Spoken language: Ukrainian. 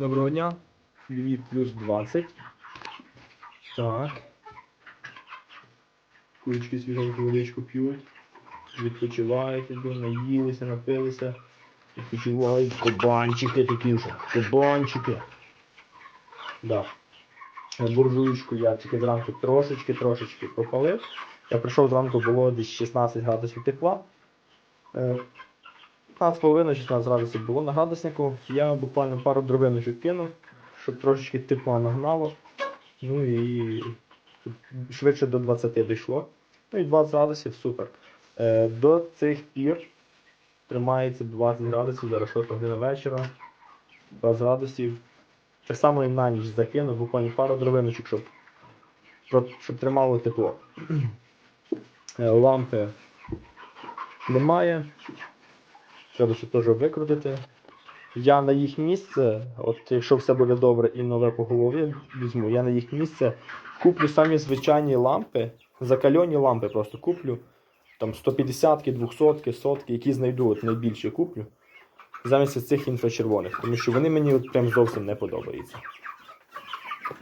Доброго дня. Львів плюс 20. Так. Курочки свіженьку водичку п'ють. Відпочивають, наїлися, напилися. Відпочивають кабанчики такі вже. Кабанчики. Да. Е, Буржуючку я тільки зранку трошечки, трошечки пропалив. Я прийшов зранку, було десь 16 градусів тепла. Е, 15,5-16 градусів було на градуснику. Я буквально пару дробиночок кинув, щоб трошечки тепла нагнало. Ну і швидше до 20 дійшло. Ну і 20 градусів супер. Е, до цих пір тримається 20 градусів, зараз 6 година вечора. 20 градусів. Так само і на ніч закинув, буквально пару дробиночок, щоб, щоб, щоб тримало тепло. Е, лампи немає. Треба ще теж викрутити. Я на їх місце, от якщо все буде добре і нове по голові візьму, я на їх місце куплю самі звичайні лампи, закальоні лампи просто куплю. Там 150-ки, 200-ки, сотки, які знайду от найбільше куплю. Замість цих інфрачервоних, тому що вони мені от прям зовсім не подобаються.